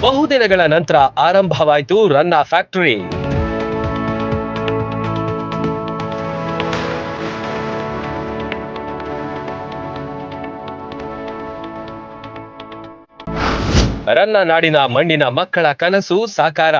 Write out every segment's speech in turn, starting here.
ಬಹುದಿನಗಳ ನಂತರ ಆರಂಭವಾಯಿತು ರನ್ನ ಫ್ಯಾಕ್ಟರಿ. ರನ್ನ ನಾಡಿನ ಮಣ್ಣಿನ ಮಕ್ಕಳ ಕನಸು ಸಾಕಾರ.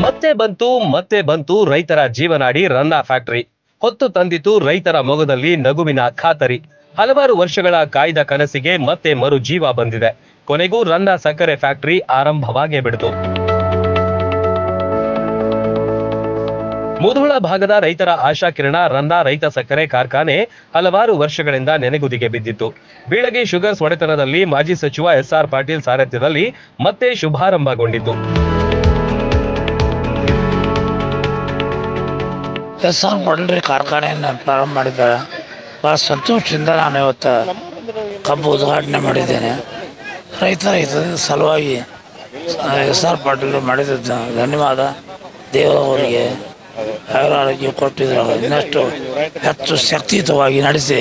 ಮತ್ತೆ ಬಂತು ಮತ್ತೆ ಬಂತು ರೈತರ ಜೀವನಾಡಿ ರನ್ನ ಫ್ಯಾಕ್ಟರಿ. ಹೊತ್ತು ತಂದಿತು ರೈತರ ಮೊಗದಲ್ಲಿ ನಗುವಿನ ಖಾತರಿ. ಹಲವಾರು ವರ್ಷಗಳ ಕಾಯ್ದ ಕನಸಿಗೆ ಮತ್ತೆ ಮರು ಜೀವ ಬಂದಿದೆ. ಕೊನೆಗೂ ರನ್ನ ಸಕ್ಕರೆ ಫ್ಯಾಕ್ಟರಿ ಆರಂಭವಾಗೇ ಬಿಡಿತು. ಮುಧೋಳ ಭಾಗದ ರೈತರ ಆಶಾಕಿರಣ ರಂದ ರೈತ ಸಕ್ಕರೆ ಕಾರ್ಖಾನೆ ಹಲವಾರು ವರ್ಷಗಳಿಂದ ನೆನೆಗುದಿಗೆ ಬಿದ್ದಿತ್ತು. ಬೀಳಗಿ ಶುಗರ್ಸ್ ಒಡೆತನದಲ್ಲಿ ಮಾಜಿ ಸಚಿವ ಎಸ್ಆರ್ ಪಾಟೀಲ್ ಸಾರಥ್ಯದಲ್ಲಿ ಮತ್ತೆ ಶುಭಾರಂಭಗೊಂಡಿತು. ಎಸ್ ಆರ್ ಪಾಟೀಲ್ ಕಾರ್ಖಾನೆಯನ್ನು ಪ್ರಾರಂಭ ಮಾಡಿದ್ದಾರೆ. ಭಾಳ ಸಂತೋಷದಿಂದ ನಾನು ಇವತ್ತು ಕಬ್ಬು ಉದ್ಘಾಟನೆ ಮಾಡಿದ್ದೇನೆ. ರೈತರ ಹಿತದ ಸಲುವಾಗಿ ಎಸ್ ಆರ್ ಪಾಟೀಲ್ ಮಾಡಿದ ಧನ್ಯವಾದ. ದೇವರವರಿಗೆ ಆರೋಗ್ಯ ಕೊಟ್ಟಿದ್ರು. ಇನ್ನಷ್ಟು ಹೆಚ್ಚು ಶಕ್ತಿಯುತವಾಗಿ ನಡೆಸಿ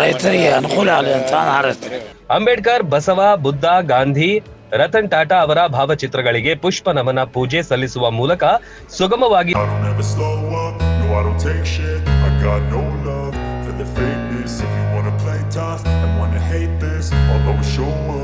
ರೈತರಿಗೆ ಅನುಕೂಲ ಆಗಲಿ ಅಂತ ನಾನು ಹಾರೈಸ್ತೇನೆ. ಅಂಬೇಡ್ಕರ್ ಬಸವ ಬುದ್ಧ ಗಾಂಧಿ ರತನ್ ಟಾಟಾ ಅವರ ಭಾವಚಿತ್ರಗಳಿಗೆ ಪುಷ್ಪ ನಮನ ಪೂಜೆ ಸಲ್ಲಿಸುವ ಮೂಲಕ ಸುಗಮವಾಗಿ show up.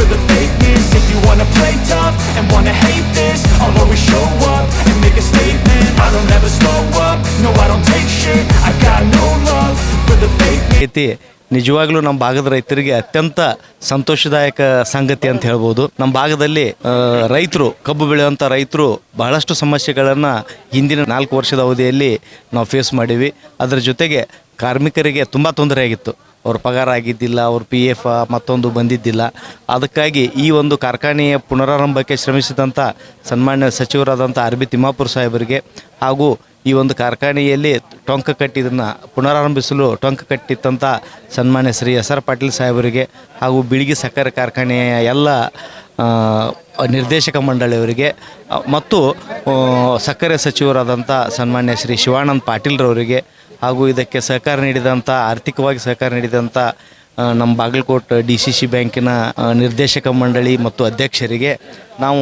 for the fakeness If you wanna play tough and wanna hate this I'll always show up and make a statement I don't ever slow up, no I don't take shit I got no love for the fakeness ನಿಜವಾಗ್ಲೂ ನಮ್ಮ ಭಾಗದ ರೈತರಿಗೆ ಅತ್ಯಂತ ಸಂತೋಷದಾಯಕ ಸಂಗತಿ ಅಂತ ಹೇಳ್ಬೋದು ನಮ್ಮ ಭಾಗದಲ್ಲಿ ರೈತರು ಕಬ್ಬು ಬೆಳೆಯುವಂಥ ರೈತರು ಬಹಳಷ್ಟು ಸಮಸ್ಯೆಗಳನ್ನು ಹಿಂದಿನ ನಾಲ್ಕು ವರ್ಷದ ಅವಧಿಯಲ್ಲಿ ನಾವು ಫೇಸ್ ಮಾಡೀವಿ ಅದರ ಜೊತೆಗೆ ಕಾರ್ಮಿಕರಿಗೆ ತುಂಬ ತೊಂದರೆ ಆಗಿತ್ತು ಅವ್ರ ಪಗಾರ ಆಗಿದ್ದಿಲ್ಲ, ಅವ್ರ ಪಿ ಎಫ್ ಮತ್ತೊಂದು ಬಂದಿದ್ದಿಲ್ಲ. ಅದಕ್ಕಾಗಿ ಈ ಒಂದು ಕಾರ್ಖಾನೆಯ ಪುನರಾರಂಭಕ್ಕೆ ಶ್ರಮಿಸಿದಂಥ ಸನ್ಮಾನ್ಯ ಸಚಿವರಾದಂಥ ಆರ್ ಬಿ ತಿಮ್ಮಾಪುರ ಸಾಹೇಬರಿಗೆ ಹಾಗೂ ಈ ಒಂದು ಕಾರ್ಖಾನೆಯಲ್ಲಿ ಟೊಂಕ ಕಟ್ಟಿದ್ದನ್ನು ಪುನರಾರಂಭಿಸಲು ಟೊಂಕ ಕಟ್ಟಿದ್ದಂಥ ಸನ್ಮಾನ್ಯ ಶ್ರೀ ಎಸ್ ಆರ್ ಪಾಟೀಲ್ ಸಾಹೇಬರಿಗೆ ಹಾಗೂ ಬಿಳಿಗಿ ಸಕ್ಕರೆ ಕಾರ್ಖಾನೆಯ ಎಲ್ಲ ನಿರ್ದೇಶಕ ಮಂಡಳಿಯವರಿಗೆ ಮತ್ತು ಸಕ್ಕರೆ ಸಚಿವರಾದಂಥ ಸನ್ಮಾನ್ಯ ಶ್ರೀ ಶಿವಾನಂದ್ ಪಾಟೀಲ್ರವರಿಗೆ ಹಾಗೂ ಇದಕ್ಕೆ ಸಹಕಾರ ನೀಡಿದಂಥ ಆರ್ಥಿಕವಾಗಿ ಸಹಕಾರ ನೀಡಿದಂಥ ನಮ್ಮ ಬಾಗಲಕೋಟೆ ಡಿ ಸಿ ಸಿ ಬ್ಯಾಂಕಿನ ನಿರ್ದೇಶಕ ಮಂಡಳಿ ಮತ್ತು ಅಧ್ಯಕ್ಷರಿಗೆ ನಾವು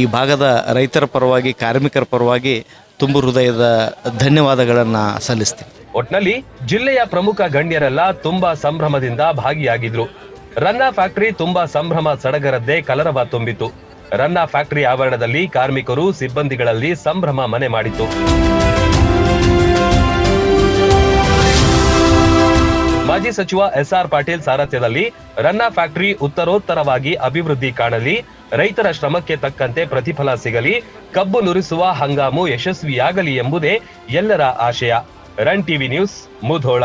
ಈ ಭಾಗದ ರೈತರ ಪರವಾಗಿ, ಕಾರ್ಮಿಕರ ಪರವಾಗಿ ತುಂಬು ಹೃದಯದ ಧನ್ಯವಾದಗಳನ್ನು ಸಲ್ಲಿಸ್ತೀವಿ. ಒಟ್ನಲ್ಲಿ ಜಿಲ್ಲೆಯ ಪ್ರಮುಖ ಗಣ್ಯರೆಲ್ಲ ತುಂಬಾ ಸಂಭ್ರಮದಿಂದ ಭಾಗಿಯಾಗಿದ್ರು. ರನ್ನ ಫ್ಯಾಕ್ಟರಿ ತುಂಬಾ ಸಂಭ್ರಮ ಸಡಗರದ್ದೇ ಕಲರವ ತುಂಬಿತು ರನ್ನ ಫ್ಯಾಕ್ಟರಿ ಆವರಣದಲ್ಲಿ ಕಾರ್ಮಿಕರು, ಸಿಬ್ಬಂದಿಗಳಲ್ಲಿ ಸಂಭ್ರಮ ಮನೆ ಮಾಡಿತು ಸಚಿವ ಎಸ್ಆರ್ ಪಾಟೀಲ್ ಸಾರಥ್ಯದಲ್ಲಿ ರನ್ನ ಫ್ಯಾಕ್ಟರಿ ಉತ್ತರೋತ್ತರವಾಗಿ ಅಭಿವೃದ್ಧಿ ಕಾಣಲಿ, ರೈತರ ಶ್ರಮಕ್ಕೆ ತಕ್ಕಂತೆ ಪ್ರತಿಫಲ ಸಿಗಲಿ, ಕಬ್ಬು ನುರಿಸುವ ಹಂಗಾಮು ಯಶಸ್ವಿಯಾಗಲಿ ಎಂಬುದೇ ಎಲ್ಲರ ಆಶಯ. Run TV news Mudhol.